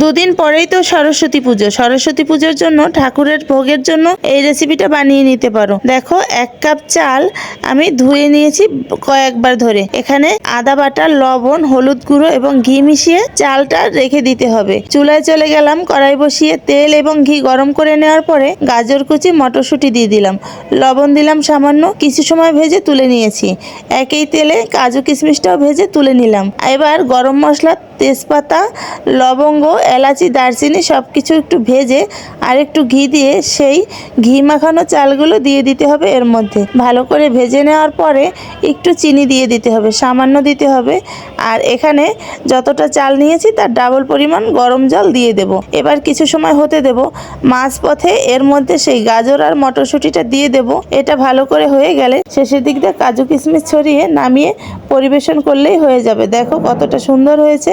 দুদিন পরেই তো সরস্বতী পুজো। সরস্বতী পুজোর জন্য ঠাকুরের ভোগের জন্য এই রেসিপিটা বানিয়ে নিতে পারো। দেখো, এক কাপ চাল আমি ধুয়ে নিয়েছি কয়েকবার ধরে। এখানে আদা বাটা, লবণ, হলুদ গুঁড়ো এবং ঘি মিশিয়ে চালটা রেখে দিতে হবে। চুলায় চলে গেলাম, কড়াই বসিয়ে তেল এবং ঘি গরম করে নেওয়ার পরে গাজর কুচি, মটরশুঁটি দিয়ে দিলাম। লবণ দিলাম সামান্য, কিছু সময় ভেজে তুলে নিয়েছি। একই তেলে কাজু কিশমিশটাও ভেজে তুলে নিলাম। এবার গরম মশলা, তেজপাতা, লবঙ্গ এলাচি, দারচিনি সব কিছু একটু ভেজে আর একটু ঘি দিয়ে সেই ঘি মাখানো চালগুলো দিয়ে দিতে হবে এর মধ্যে। ভালো করে ভেজে নেওয়ার পরে একটু চিনি দিয়ে দিতে হবে, সামান্য দিতে হবে। আর এখানে যতটা চাল নিয়েছি তার ডাবল পরিমাণ গরম জল দিয়ে দেব। এবার কিছু সময় হতে দেব। মাছ পথে এর মধ্যে সেই গাজর আর মটরশুঁটিটা দিয়ে দেব। এটা ভালো করে হয়ে গেলে শেষের দিক দিয়ে কাজু কিশমিশ ছড়িয়ে নামিয়ে পরিবেশন করলেই হয়ে যাবে। দেখো কতটা সুন্দর হয়েছে।